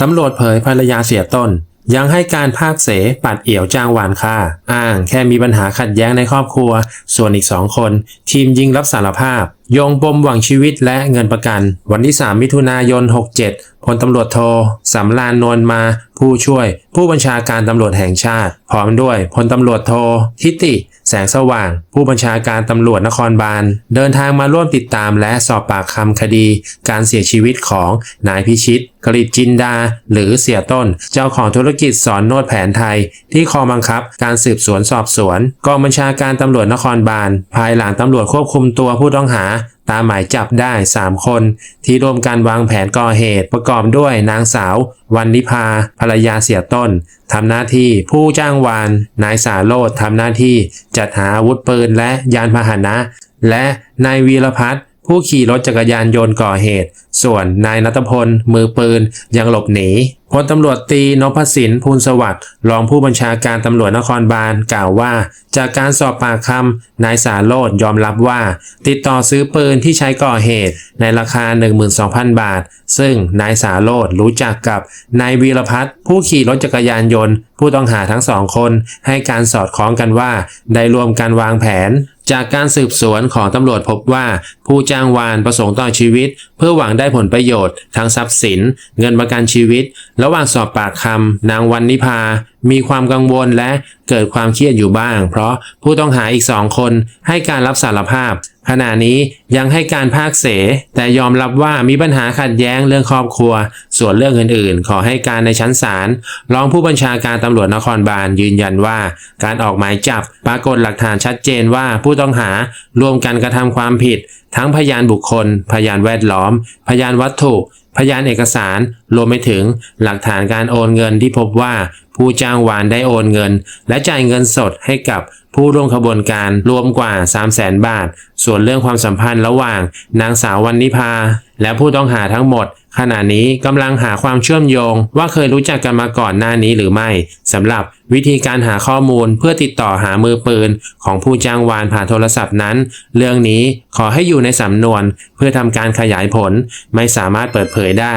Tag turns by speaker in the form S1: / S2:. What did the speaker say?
S1: ตำรวจเผยภรรยาเสียต้น ยังให้การภาคเสปัดเอี่ยวจ้างวานค่า อ้างแค่มีปัญหาขัดแย้งในครอบครัว ส่วนอีกสองคน ทีมยิงรับสารภาพ โยงปมหวังชีวิตและเงินประกัน วันที่ 3 มิถุนายน 67 พลตำรวจโทสำรานนวลมา ผู้ช่วย ผู้บัญชาการตำรวจแห่งชาติ พร้อมด้วยพลตำรวจโททิติ แสงสว่าง ผู้บัญชาการตำรวจนครบาล เดินทางมาร่วมติดตามและสอบปากคำคดี การเสียชีวิตของนายพิชิตกฤษจินดา หรือเสียต้น เจ้าของธุรกิจสอนนวดแผนไทย ที่คอบังคับ การสืบสวนสอบสวนกองบัญชาการตำรวจนครบาล ภายหลังตำรวจควบคุมตัวผู้ต้องหา ตามหมายจับได้ 3 คน ที่ร่วมกันวางแผนก่อเหตุประกอบด้วยนางสาว วันนิพาภรรยาเสียต้นทำหน้าที่ผู้จ้างวาน นายสาโรธทำหน้าที่จัดหาอาวุธปืนและยานพาหนะ และนายวีรพัฒน์ ผู้ขี่รถจักรยานยนต์ก่อเหตุ ส่วนนายนัทพล มือปืน ยังหลบหนีพลตำรวจตีนพสินพูลสวัสดิ์รองผู้บัญชาการตำรวจนครบาลกล่าวว่า จากการสอบปากคำนายสาโรธยอมรับว่า ติดต่อซื้อปืนที่ใช้ก่อเหตุ ในราคา 12,000 บาท ซึ่งนายสาโรธรู้จักกับนายวีรพัฒน์ผู้ขี่รถจักรยานยนต์ ผู้ต้องหาทั้งสองคนให้การสอดคล้องกันว่า ได้รวมกันวางแผน จากการสืบสวนของตำรวจพบว่า ผู้จ้างวานประสงค์ต่อชีวิต เพื่อหวังได้ผลประโยชน์ทางทรัพย์สิน เงินประกันชีวิต ระหว่างสอบปากคำนางวันนิพา มีความกังวลและเกิดความเครียดอยู่บ้าง เพราะผู้ต้องหาอีกสองคนให้การรับสารภาพ ขณะนี้ยังให้การภาคเส แต่ยอมรับว่ามีปัญหาขัดแย้งเรื่องครอบครัว ส่วนเรื่องอื่นๆ ขอให้การในชั้นศาลรองผู้บัญชาการตำรวจนครบาลยืนยันว่า การออกหมายจับปรากฏหลักฐานชัดเจนว่าผู้ต้องหารวมกันกระทำความผิดทั้งพยานบุคคล พยานแวดล้อม พยานวัตถุ พยานเอกสาร รวมไปถึงหลักฐานการโอนเงินที่พบว่าผู้จ้างวานได้โอนเงิน และจ่ายเงินสดให้กับผู้ร่วมขบวนการรวมกว่า 3 0 0แสนบาท ส่วนเรื่องความสัมพันธ์ระหว่าง นางสาววันนิพา และผู้ต้องหาทั้งหมด ขณะนี้กำลังหาความเชื่อมโยงว่าเคยรู้จักกันมาก่อนหน้านี้หรือไม่สำหรับวิธีการหาข้อมูลเพื่อติดต่อหามือปืน ของผู้จ้างวานผ่านโทรศัพท์นั้น เรื่องนี้ขอให้อยู่ในสำนวนเพื่อทำการขยายผลไม่สามารถเปิดเผยได้